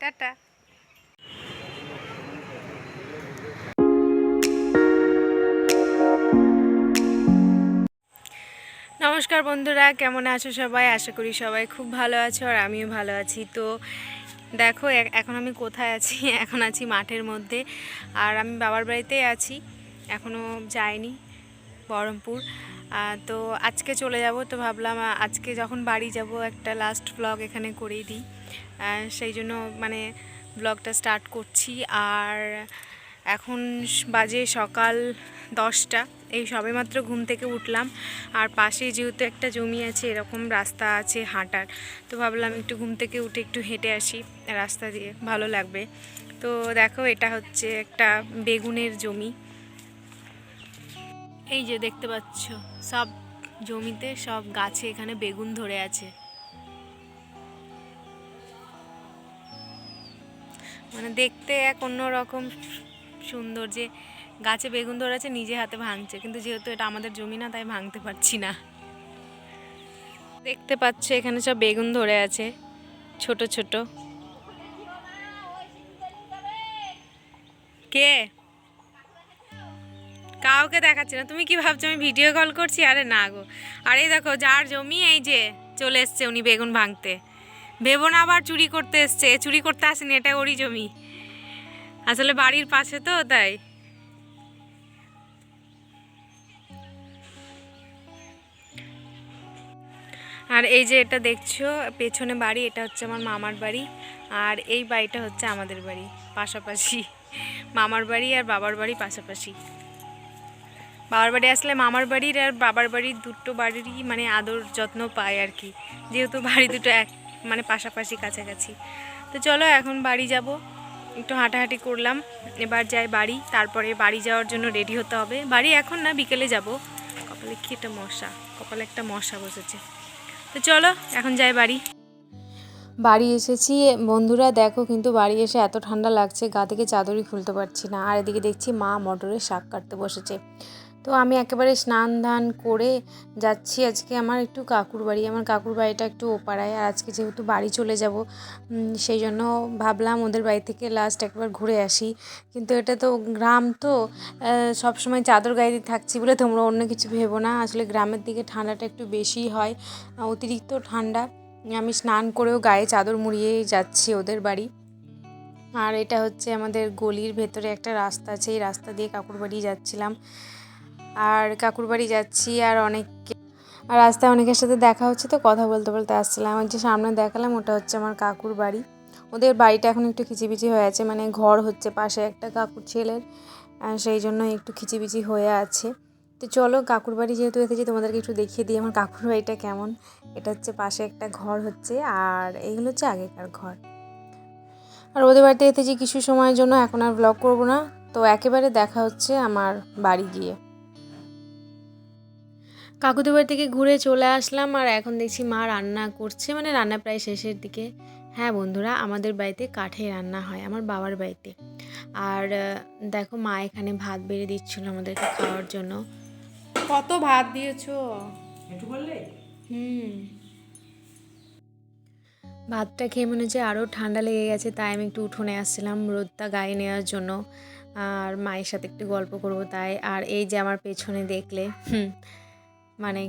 Tata. নমস্কার বন্ধুরা, কেমন আছো সবাই? আশা করি সবাই খুব ভালো আছো আর আমিও ভালো আছি। তো দেখো এখন আমি কোথায় আছি? এখন আছি মাঠের মধ্যে আর আমি বাবার বাড়িতেই আছি। এখনও যাইনি বহরমপুর। তো আজকে চলে যাব, তো ভাবলাম আজকে যখন বাড়ি যাব, একটা লাস্ট ব্লগ এখানে করেই দিই। সেই জন্য মানে ব্লগটা স্টার্ট করছি। আর এখন বাজে সকাল দশটা, এই সবেমাত্র ঘুম থেকে উঠলাম। আর পাশে যেহেতু একটা জমি আছে, এরকম রাস্তা আছে হাঁটার, তো ভাবলাম একটু ঘুম থেকে উঠে একটু হেঁটে আসি রাস্তা দিয়ে, ভালো লাগবে। তো দেখো, এটা হচ্ছে একটা বেগুনের জমি। এই যে দেখতে পাচ্ছ, সব জমিতে সব গাছে এখানে বেগুন ধরে আছে। মানে দেখতে এক অন্যরকম সুন্দর যে গাছে বেগুন ধরে আছে, নিজে হাতে ভাঙছে। কিন্তু যেহেতু এটা আমাদের জমি না, তাই ভাঙতে পারছি না। দেখতে পাচ্ছ, এখানে সব বেগুন ধরে আছে, ছোট ছোট। কে? কাউকে দেখাচ্ছি না। তুমি কি ভাবছ আমি ভিডিও কল করছি? আরে না গো। আরে দেখো, যার জমি এই যে চলে এসছে উনি বেগুন ভাঙতে। ভেবো না আবার চুরি করতে এসছে। চুরি করতে আসেনি, এটা ওরই জমি। আসলে বাড়ির পাশে তো, তাই। আর এই যে এটা দেখছ, পেছনে বাড়ি, এটা হচ্ছে আমার মামার বাড়ি। আর এই বাড়িটা হচ্ছে আমাদের বাড়ি, পাশাপাশি। মামার বাড়ি আর বাবার বাড়ি পাশাপাশি। বাবার বাড়ি আসলে মামার বাড়ির আর বাবার বাড়ির দুটো বাড়িরই মানে আদর যত্ন পায় আর কি। যেহেতু বাড়ি দুটো এক মানে পাশাপাশি কাছাকাছি। তো চলো এখন বাড়ি যাব। একটু হাঁটাহাঁটি করলাম। এবার যাই বাড়ি, তারপরে বাড়ি যাওয়ার জন্য রেডি হতে হবে। বাড়ি এখন না, বিকেলে যাব। কপালে কি একটা মশা, কপালে একটা মশা বসেছে। তো চলো, এখন যাই বাড়ি। বাড়ি এসেছি। বন্ধুরা, দেখো কিন্তু বাড়ি এসে এত ঠান্ডা লাগছে, গা থেকে চাদরই খুলতে পারছি না। আর এদিকে দেখছি মা মটরের শাক কাটতে বসেছে। তো আমি একেবারে স্নান ধান করে যাচ্ছি। আজকে আমার একটু কাকুর বাড়ি, আমার কাকুর বাড়িটা একটু ওপাড়ায়। আর আজকে যেহেতু বাড়ি চলে যাব সেই জন্য ভাবলাম ওদের বাড়ি থেকে লাস্ট একবার ঘুরে আসি। কিন্তু এটা তো গ্রাম তো সবসময় চাদর গায়ে দিয়ে থাকছি বলে তোমরা অন্য কিছু ভেবো না। আসলে গ্রামের দিকে ঠান্ডাটা একটু বেশি হয়, অতিরিক্ত ঠান্ডা। আমি স্নান করেও গায়ে চাদর মুড়িয়ে যাচ্ছি ওদের বাড়ি। আর এটা হচ্ছে আমাদের গলির ভেতরে একটা রাস্তা আছে, এই রাস্তা দিয়ে কাকুর বাড়ি যাচ্ছিলাম। আর কাকুর বাড়ি যাচ্ছি আর অনেক আর রাস্তায় অনেকের সাথে দেখা হচ্ছে তো কথা বলতে বলতে আসছিলাম। আর যে সামনে দেখালাম, ওটা হচ্ছে আমার কাকুর বাড়ি। ওদের বাড়িটা এখন একটু খিচিবিচি হয়ে আছে মানে ঘর হচ্ছে পাশে একটা কাকুর ছেলের সেই জন্য একটু খিচিবিচি হয়ে আছে। তো চলো কাকুর বাড়ি যেহেতু এসেছি, তোমাদেরকে একটু দেখিয়ে দিই আমার কাকুর বাড়িটা কেমন। এটা হচ্ছে পাশে একটা ঘর হচ্ছে, আর এইগুলো হচ্ছে আগেকার ঘর। আর ওদের বাড়িতে এসেছি কিছু সময়ের জন্য, এখন আর ব্লগ করব না। তো একেবারে দেখা হচ্ছে আমার বাড়ি গিয়ে। কাকুদের বাড়ি থেকে ঘুরে চলে আসলাম আর এখন দেখছি মা রান্না করছে মানে রান্না প্রায় শেষের দিকে। হ্যাঁ বন্ধুরা আমাদের বাড়িতে কাঠে রান্না হয় আমার বাবার বাড়িতে। আর দেখো মা এখানে ভাত বেড়ে দিচ্ছিল আমাদেরকে খাওয়ার জন্য। কত ভাত দিয়েছ? হুম। ভাতটা খেয়ে মনে হচ্ছে আরও ঠান্ডা লেগে গেছে তাই আমি একটু উঠোনে আসছিলাম রোদটা গায়ে নেওয়ার জন্য। আর মায়ের সাথে একটু গল্প করব তাই। আর এই যে আমার পেছনে দেখলে হুম মানে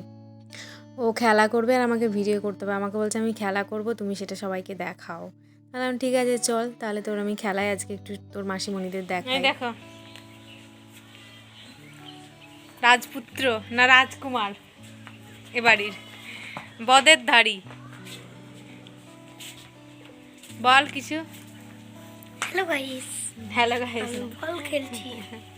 ও খেলা করবে আর আমাকে ভিডিও করতে হবে। আমাকে বলছে আমি খেলা করব তুমি সেটা সবাইকে দেখাও। তাহলে আমি ঠিক আছে চল তাহলে তোর আমি খেলায় আজকে একটু তোর মাসিমণিদের দেখাই। দেখো। রাজপুত্র না রাজকুমার? এ বাড়ির। বদের ধাড়ি। বল কিছু। হ্যালো গাইস হ্যালো গাইস বল খেলছি।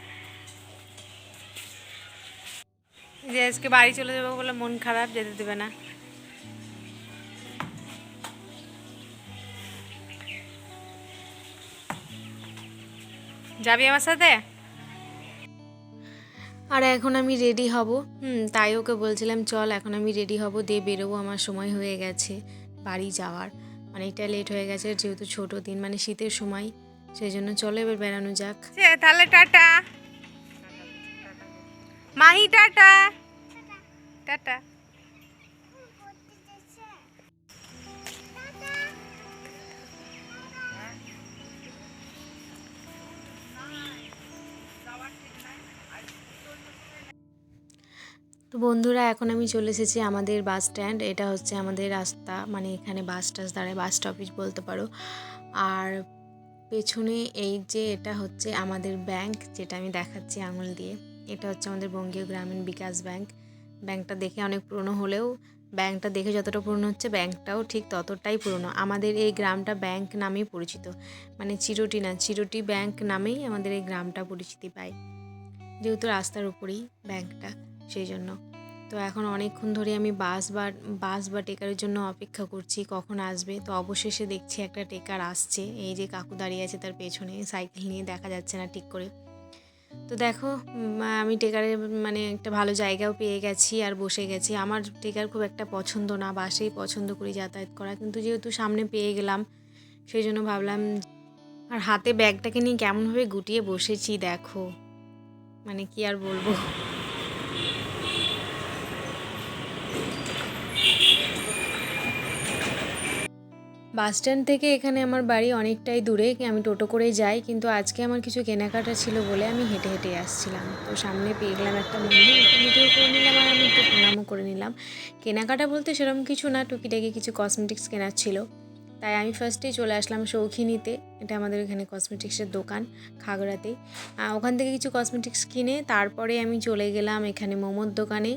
যে আজকে বাড়ি চলে যাব বলে মন খারাপ যেতে দেবে না। যাবি আমার সাথে? আর এখন আমি রেডি হব। হুম তাই ওকে বলছিলাম চল এখন আমি রেডি হব দিয়ে বেরোবো আমার সময় হয়ে গেছে বাড়ি যাওয়ার। অনেকটা লেট হয়ে গেছে যেহেতু ছোট দিন মানে শীতের সময় সেই জন্য চলো এবার বেড়ানো যাক। তাহলে টাটা। মাহি, টাটা। টাটা। তো বন্ধুরা, এখন আমি চলে এসেছি আমাদের বাস স্ট্যান্ড। এটা হচ্ছে আমাদের রাস্তা মানে এখানে বাস টাস দাঁড়ায়, বাস স্টপিজ বলতে পারো। আর পেছনে এই যে, এটা হচ্ছে আমাদের ব্যাংক, যেটা আমি দেখাচ্ছি আঙুল দিয়ে। এটা হচ্ছে আমাদের বঙ্গীয় গ্রামীণ বিকাশ ব্যাংক। ব্যাংকটা দেখে অনেক পুরনো হলেও, ব্যাংকটা দেখে যতটা পুরনো হচ্ছে, ব্যাংকটাও ঠিক ততটাই পুরনো। আমাদের এই গ্রামটা ব্যাংক নামেই পরিচিত। মানে চিরটি না, চিরটি ব্যাংক নামেই আমাদের এই গ্রামটা পরিচিতি পায়। যেহেতু রাস্তার উপরেই ব্যাংকটা, সেই জন্য। তো এখন অনেকক্ষণ ধরে আমি বাস বা বাস বা টেকারের জন্য অপেক্ষা করছি, কখন আসবে? তো অবশেষে দেখছি একটা টেকার আসছে। এই যে কাকু দাঁড়িয়ে আছে তার পেছনে, সাইকেল নিয়ে দেখা যাচ্ছে না ঠিক করে। তো দেখো আমি টেকারে মানে একটা ভালো জায়গাও পেয়ে গেছি আর বসে গেছি। আমার টেকার খুব একটা পছন্দ না বাসেই পছন্দ করি যাতায়াত করা। কিন্তু যেহেতু সামনে পেয়ে গেলাম, সেই জন্য ভাবলাম আর হাতে ব্যাগটাকে নিয়ে কেমনভাবে গুটিয়ে বসেছি দেখো। মানে কি আর বলব? বাস স্ট্যান্ড থেকে এখানে আমার বাড়ি অনেকটাই দূরে, আমি টোটো করেই যাই, কিন্তু আজকে আমার কিছু কেনাকাটা ছিল বলে আমি হেঁটে হেঁটে আসছিলাম। তো সামনে পেয়ে গেলাম একটা মন্দির, একটু ভিডিও করে নিলাম আর আমি একটু প্রণামও করে নিলাম। কেনাকাটা বলতে সেরকম কিছু না, টুকিটাকি কিছু কসমেটিক্স কেনার ছিল। তাই আমি ফার্স্টেই চলে আসলাম সৌখিনীতে, এটা আমাদের এখানে কসমেটিক্সের দোকান খাগড়াতেই ওখান থেকে কিছু কসমেটিক্স কিনে তারপরে আমি চলে গেলাম এখানে মোমোর দোকানে।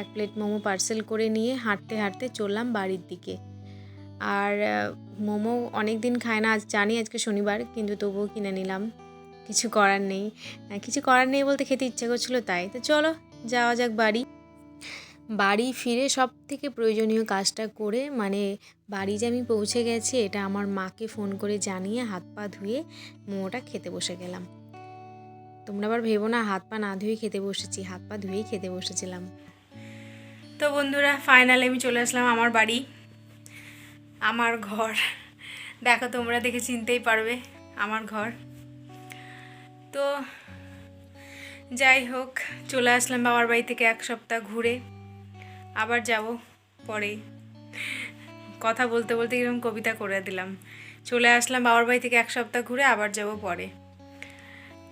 এক প্লেট মোমো পার্সেল করে নিয়ে হাঁটতে হাঁটতে চললাম বাড়ির দিকে। আর মোমো অনেক দিন খায় না, আজ জানি আজকে শনিবার, কিন্তু তবুও কিনে নিলাম। কিছু করার নেই। কিছু করার নেই বলতে খেতে ইচ্ছে করছিল তাই। তো চলো, যাওয়া যাক বাড়ি। বাড়ি ফিরে সব থেকে প্রয়োজনীয় কাজটা করে মানে বাড়ি যে আমি পৌঁছে গেছি, এটা আমার মাকে ফোন করে জানিয়ে হাত পা ধুয়ে মোমোটা খেতে বসে গেলাম। তোমরা আবার ভেবো না, হাত পা না ধুয়ে খেতে বসেছি, হাত পা ধুয়েই খেতে বসেছিলাম। তো বন্ধুরা, ফাইনালি আমি চলে আসলাম আমার বাড়ি। আমার ঘর। দেখো, তোমরা দেখে চিনতেই পারবে আমার ঘর। তো যাই হোক, চলে আসলাম বাবার বাড়ি থেকে এক সপ্তাহ ঘুরে। আবার যাব পরে। কথা বলতে বলতে এরকম কবিতা করে দিলাম। চলে আসলাম বাবার বাড়ি থেকে এক সপ্তাহ ঘুরে, আবার যাব পরে।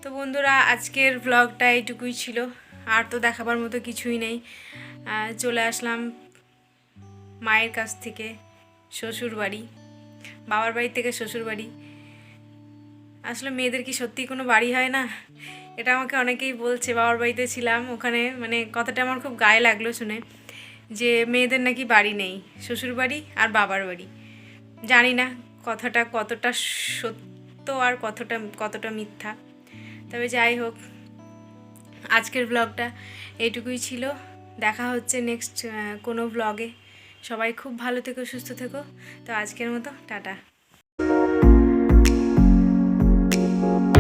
তো বন্ধুরা, আজকের ব্লগটা এইটুকুই ছিল। আর তো দেখাবার মতো কিছুই নেই। চলে আসলাম মায়ের কাছ থেকে। শ্বশুর বাড়ি বাবার বাড়ি থেকে শ্বশুর বাড়ি আসলে মেয়েদের কি সত্যি কোনো বাড়ি হয় না? এটা আমাকে অনেকেই বলছে, বাবার বাড়িতে ছিলাম, ওখানে মানে কথাটা আমার খুব গায়ে লাগল শুনে, যে মেয়েদের নাকি বাড়ি নেই শ্বশুর বাড়ি আর বাবার বাড়ি। জানি না কথাটা কতটা সত্য আর কতটা কতটা মিথ্যা। তবে যাই হোক, আজকের ব্লগটা এইটুকুই ছিল। দেখা হচ্ছে নেক্সট কোনো ব্লগে সবাই খুব ভালো থেকো সুস্থ থেকো। তো আজকের মতো টাটা।